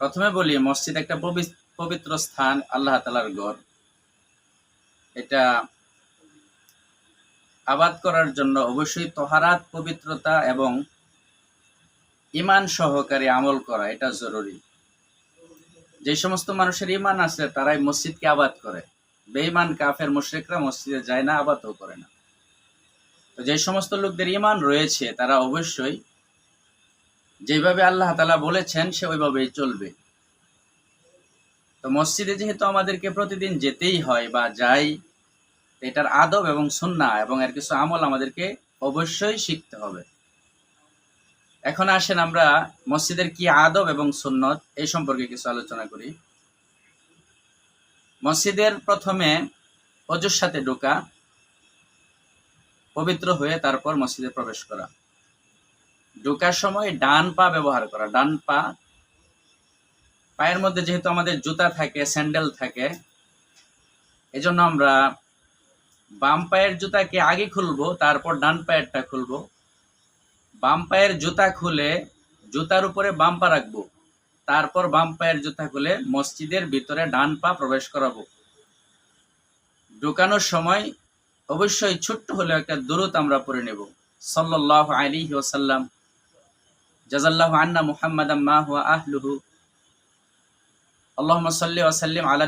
প্রথমে বলি, মসজিদ একটা পবিত্র স্থান, আল্লাহ তালার গড় এটা আবাদ করার জন্য অবশ্যই তহারাত, পবিত্রতা এবং ইমান সহকারে আমল করা এটা জরুরি। যে সমস্ত মানুষের ইমান আছে, তারাই মসজিদকে আবাদ করে। বেঈমান, কাফের, মুশরিকরা মসজিদে যায় না, আবাদও করে না। তো যে সমস্ত লোকদের ইমান রয়েছে, তারা অবশ্যই যেভাবে আল্লাহ তালা বলেছেন, সে ওইভাবেই চলবে। তো মসজিদে যেহেতু আমাদেরকে প্রতিদিন যেতেই হয় বা যাই, এটার আদব এবং সুন্না এবং এর কিছু আমল আমাদেরকে অবশ্যই শিখতে হবে। এখন আসেন আমরা মসজিদের কি আদব এবং সুন্নত এই সম্পর্কে কিছু আলোচনা করি। মসজিদের প্রথমে অজুর সাথে ঢোকা, পবিত্র হয়ে তারপর মসজিদে প্রবেশ করা। ঢোকার সময় ডান পা ব্যবহার করা, ডান পা, পায়ের মধ্যে যেহেতু আমাদের জুতা থাকে, স্যান্ডেল থাকে, এজন্য আমরা বাম পায়ের জুতাকে আগে খুলবো, তারপর ডান পায়েরটা খুলবো। বাম পায়ের জুতা খুলে জুতার উপরে বাম পা রাখব, তারপর বাম পায়ের জুতা খুলে মসজিদের ভিতরে ডান পা প্রবেশ করাবো। ঢুকানোর সময় অবশ্যই ছোট্ট হলেও একটা দূরত আমরা পড়ে নেব। সাল্লাহ আলী ওসাল্লাম আন্না মা হুয়া আহলুহু। আল্লাহুম্মা সাল্লি ওয়া সাল্লিম আলা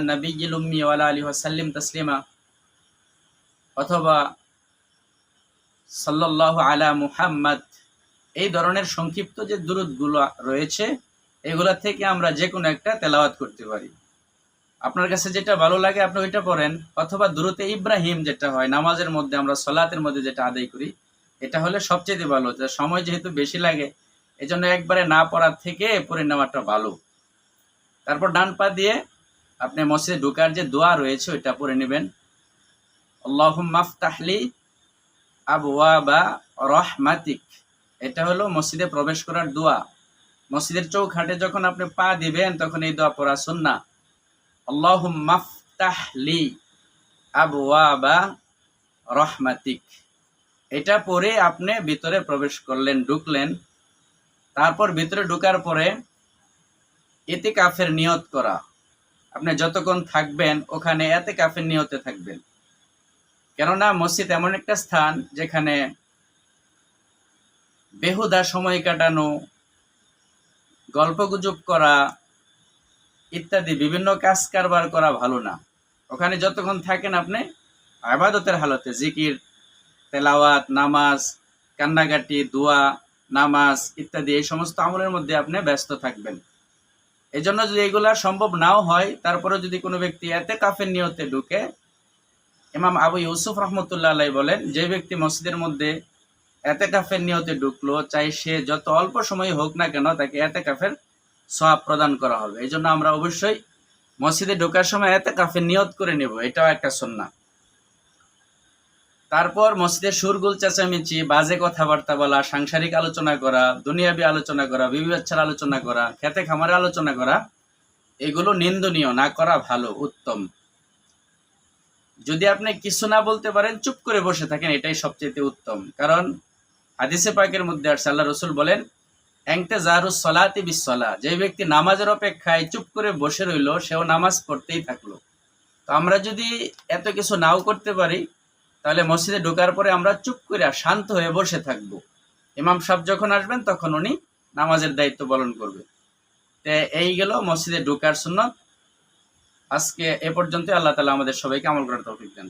উম্মি ওয়া আলা আলিহি ওয়া সাল্লিম তাসলিমা। অথবা সাল্লাল্লাহু আলা মুহাম্মদ। এই ধরনের সংক্ষিপ্ত যে দুরুদগুলো রয়েছে, এগুলা থেকে আমরা যে কোনো একটা তেলাওয়াত করতে পারি। আপনার কাছে যেটা ভালো লাগে আপনি ওইটা পড়েন, অথবা দূরতে ইব্রাহিম যেটা হয়, নামাজের মধ্যে আমরা সলাতের মধ্যে যেটা আদায় করি, এটা হলে সবচেয়ে ভালো। সময় যেহেতু বেশি লাগে এই জন্য একবারে না পড়ার থেকে পড়ে নেওয়াটা ভালো। তারপর ডান পা দিয়ে আপনি মসজিদে ঢোকার যে দোয়া রয়েছে, ওইটা পড়ে নেবেন। আল্লাহ মাফতাহলি আবওয়া বা রহমাতিক। এটা হলো মসজিদে প্রবেশ করার দোয়া। মসজিদের চৌখাটে যখন আপনি পা দিবেন, তখন এই দোয়া পড়া সুন্না আল্লাহ মাফতাহলি আবওয়া বা রহমাতিক। এটা পরে আপনি ভিতরে প্রবেশ করলেন, ঢুকলেন। তারপর ভিতরে ঢুকার পরে এতে কাফের নিয়ত করা। আপনি যতক্ষণ থাকবেন, ওখানে এতে কাফের নিয়তে থাকবেন। কেননা, মসজিদ এমন একটা স্থান যেখানে বেহুদা সময় কাটানো, গল্পগুজব করা ইত্যাদি বিভিন্ন কাজ কারবার করা ভালো না। ওখানে যতক্ষণ থাকেন আপনি, আবাদতের হালতে, জিকির, তেলাওয়াত, নামাজ, কান্নাকাটি, দোয়া নামাজ ইত্যাদি, এই সমস্ত আমলের মধ্যে আপনি ব্যস্ত থাকবেন। এই জন্য যদি এগুলা সম্ভব নাও হয়, তারপরে যদি কোনো ব্যক্তি এতে কাফের নিয়তে ঢুকে, ইমাম আবু ইউসুফ রহমতুল্লাহ আলাই বলেন, যে ব্যক্তি মসজিদের মধ্যে এতে কাফের নিয়তে ঢুকলো, চাই সে যত অল্প সময় হোক না কেন তাকে এতে কাফের সব প্রদান করা হবে। এই জন্য আমরা অবশ্যই মসজিদে ঢোকার সময় এতে কাফের নিয়ত করে নেব, এটাও একটা সন্না তারপর মসজিদের সুরগুল চেঁচামেচি, বাজে কথাবার্তা বলা, সাংসারিক আলোচনা করা, দুনিয়াবি আলোচনা করা বিবিচ্ছার আলোচনা করা, খেতে খামারে আলোচনা করা, এগুলো নিন্দনীয়, না করা ভালো, উত্তম। যদি আপনি কিছু না বলতে পারেন, চুপ করে বসে থাকেন, এটাই সবচেয়ে উত্তম। কারণ হাদিসে পাকের মধ্যে আর সাল্লাহ রসুল বলেন এংতে জারুস সলাতি বিসলা যে ব্যক্তি নামাজের অপেক্ষায় চুপ করে বসে রইল, সেও নামাজ পড়তেই থাকল। তো আমরা যদি এত কিছু নাও করতে পারি তাহলে মসজিদে ঢোকার পরে আমরা চুপ করে শান্ত হয়ে বসে থাকব। ইমাম সাহেব যখন আসবেন, তখন উনি নামাজের দায়িত্ব পালন করবে। তে এই গেল মসজিদে ঢোকার সুন্নত। আজকে এ পর্যন্ত আল্লাহ তালা আমাদের সবাইকে আমল করার তৌফিক দান